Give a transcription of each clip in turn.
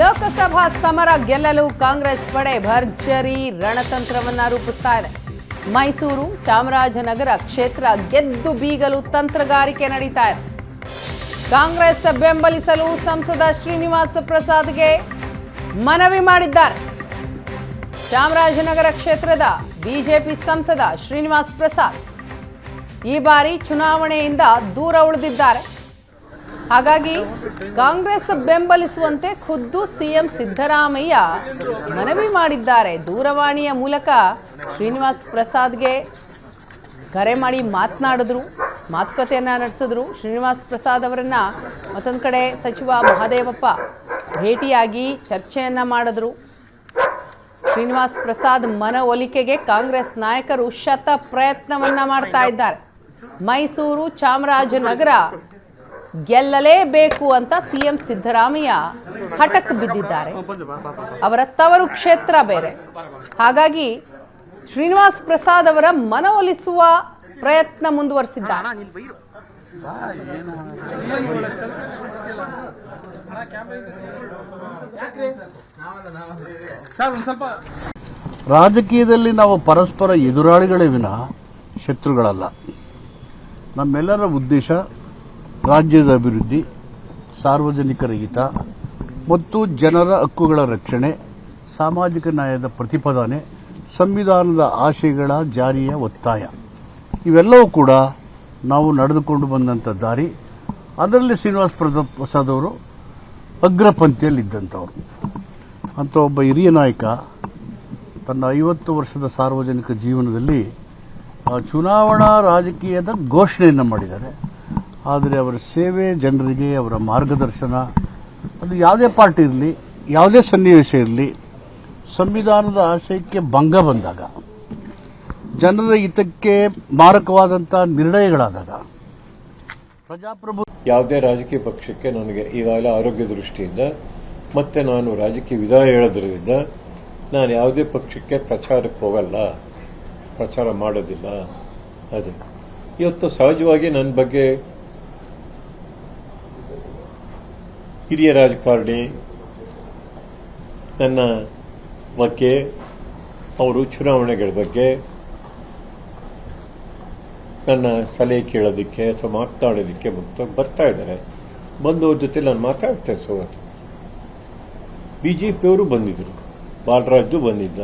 ಲೋಕಸಭಾ ಸಮರ ಗೆಲ್ಲಲು ಕಾಂಗ್ರೆಸ್ ಪಡೆ ಭರ್ಜರಿ ರಣತಂತ್ರವನ್ನ ರೂಪಿಸ್ತಾ ಇದೆ. ಮೈಸೂರು ಚಾಮರಾಜನಗರ ಕ್ಷೇತ್ರ ಗೆದ್ದು ಬೀಗಲು ತಂತ್ರಗಾರಿಕೆ ನಡೀತಾ ಇದೆ. ಕಾಂಗ್ರೆಸ್ ಬೆಂಬಲಿಸಲು ಸಂಸದ ಶ್ರೀನಿವಾಸ ಪ್ರಸಾದ್ಗೆ ಮನವಿ ಮಾಡಿದ್ದಾರೆ. ಚಾಮರಾಜನಗರ ಕ್ಷೇತ್ರದ ಬಿಜೆಪಿ ಸಂಸದ ಶ್ರೀನಿವಾಸ್ ಪ್ರಸಾದ್ ಈ ಬಾರಿ ಚುನಾವಣೆಯಿಂದ ದೂರ ಉಳಿದಿದ್ದಾರೆ. ಹಾಗಾಗಿ ಕಾಂಗ್ರೆಸ್ ಬೆಂಬಲಿಸುವಂತೆ ಖುದ್ದು ಸಿಎಂ ಸಿದ್ದರಾಮಯ್ಯ ಮನವಿ ಮಾಡಿದ್ದಾರೆ. ದೂರವಾಣಿಯ ಮೂಲಕ ಶ್ರೀನಿವಾಸ್ ಪ್ರಸಾದ್ಗೆ ಕರೆ ಮಾಡಿ ಮಾತನಾಡಿದ್ರು, ಮಾತುಕತೆಯನ್ನ ನಡೆಸಿದ್ರು. ಶ್ರೀನಿವಾಸ್ ಪ್ರಸಾದ್ ಅವರನ್ನ ಮತ್ತೊಂದು ಕಡೆ ಸಚಿವ ಮಹಾದೇವಪ್ಪ ಭೇಟಿಯಾಗಿ ಚರ್ಚೆಯನ್ನ ಮಾಡಿದ್ರು. ಶ್ರೀನಿವಾಸ್ ಪ್ರಸಾದ್ ಮನವೊಲಿಕೆಗೆ ಕಾಂಗ್ರೆಸ್ ನಾಯಕರು ಶತ ಪ್ರಯತ್ನವನ್ನು ಮಾಡ್ತಾ ಇದ್ದಾರೆ. ಮೈಸೂರು ಚಾಮರಾಜನಗರ ಗೆಲ್ಲಲೇಬೇಕು ಅಂತ ಸಿಎಂ ಸಿದ್ದರಾಮಯ್ಯ ಹಠಕ್ ಬಿದ್ದಿದ್ದಾರೆ. ಅವರ ತವರು ಕ್ಷೇತ್ರ ಬೇರೆ. ಹಾಗಾಗಿ ಶ್ರೀನಿವಾಸ್ ಪ್ರಸಾದ್ ಅವರ ಮನವೊಲಿಸುವ ಪ್ರಯತ್ನ ಮುಂದುವರಿಸಿದ್ದಾರೆ. ರಾಜಕೀಯದಲ್ಲಿ ನಾವು ಪರಸ್ಪರ ಎದುರಾಳಿಗಳೇ ವಿನಃ ಶತ್ರುಗಳಲ್ಲ. ನಮ್ಮೆಲ್ಲರ ಉದ್ದೇಶ ರಾಜ್ಯದ ಅಭಿವೃದ್ಧಿ ಸಾರ್ವಜನಿಕರ ಹಿತ ಮತ್ತು ಜನರ ಹಕ್ಕುಗಳ ರಕ್ಷಣೆ, ಸಾಮಾಜಿಕ ನ್ಯಾಯದ ಪ್ರತಿಪಾದನೆ, ಸಂವಿಧಾನದ ಆಶಯಗಳ ಜಾರಿಯ ಒತ್ತಾಯ. ಇವೆಲ್ಲವೂ ಕೂಡ ನಾವು ನಡೆದುಕೊಂಡು ಬಂದಂಥ ದಾರಿ. ಅದರಲ್ಲಿ ಶ್ರೀನಿವಾಸ ಪ್ರಸಾದ್ ಅವರು ಅವರು ಅಗ್ರಪಂಕ್ತಿಯಲ್ಲಿದ್ದಂಥವ್ರು ಅಂತ ಒಬ್ಬ ಹಿರಿಯ ನಾಯಕ ತನ್ನ ಐವತ್ತು ವರ್ಷದ ಸಾರ್ವಜನಿಕ ಜೀವನದಲ್ಲಿ ಚುನಾವಣಾ ರಾಜಕೀಯದ ಘೋಷಣೆಯನ್ನು ಮಾಡಿದ್ದಾರೆ. ಆದರೆ ಅವರ ಸೇವೆ ಜನರಿಗೆ, ಅವರ ಮಾರ್ಗದರ್ಶನ ಅದು ಯಾವುದೇ ಪಾರ್ಟಿ ಇರಲಿ, ಯಾವುದೇ ಸನ್ನಿವೇಶ ಇರಲಿ, ಸಂವಿಧಾನದ ಆಶಯಕ್ಕೆ ಭಂಗ ಬಂದಾಗ, ಜನರ ಹಿತಕ್ಕೆ ಮಾರಕವಾದಂಥ ನಿರ್ಣಯಗಳಾದಾಗ, ಪ್ರಜಾಪ್ರಭು ಯಾವುದೇ ರಾಜಕೀಯ ಪಕ್ಷಕ್ಕೆ ನನಗೆ ಈಗಾಗಲೇ ಆರೋಗ್ಯ ದೃಷ್ಟಿಯಿಂದ, ಮತ್ತೆ ನಾನು ರಾಜಕೀಯ ವಿದಾಯ ಹೇಳೋದ್ರಿಂದ, ನಾನು ಯಾವುದೇ ಪಕ್ಷಕ್ಕೆ ಪ್ರಚಾರಕ್ಕೆ ಹೋಗಲ್ಲ, ಪ್ರಚಾರ ಮಾಡೋದಿಲ್ಲ, ಅದೇ. ಇವತ್ತು ಸಹಜವಾಗಿ ನನ್ನ ಬಗ್ಗೆ ಹಿರಿಯ ರಾಜಕಾರಣಿ, ನನ್ನ ಬಗ್ಗೆ, ಅವರು ಚುನಾವಣೆಗಳ ಬಗ್ಗೆ, ನನ್ನ ಸಲಹೆ ಕೇಳೋದಕ್ಕೆ ಅಥವಾ ಮಾತನಾಡೋದಕ್ಕೆ ಮುಕ್ತ ಬರ್ತಾ ಇದ್ದಾರೆ. ಬಂದು ಅವ್ರ ಜೊತೆ ನಾನು ಮಾತಾಡ್ತೇನೆ ಸೋಗತ್ತು ಪಿಯವರು ಬಂದಿದ್ರು ಬಾಲರಾಜು ಬಂದಿದ್ದ,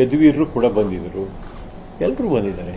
ಯದುವೀರರು ಕೂಡ ಬಂದಿದ್ರು ಎಲ್ಲರೂ ಬಂದಿದ್ದಾರೆ.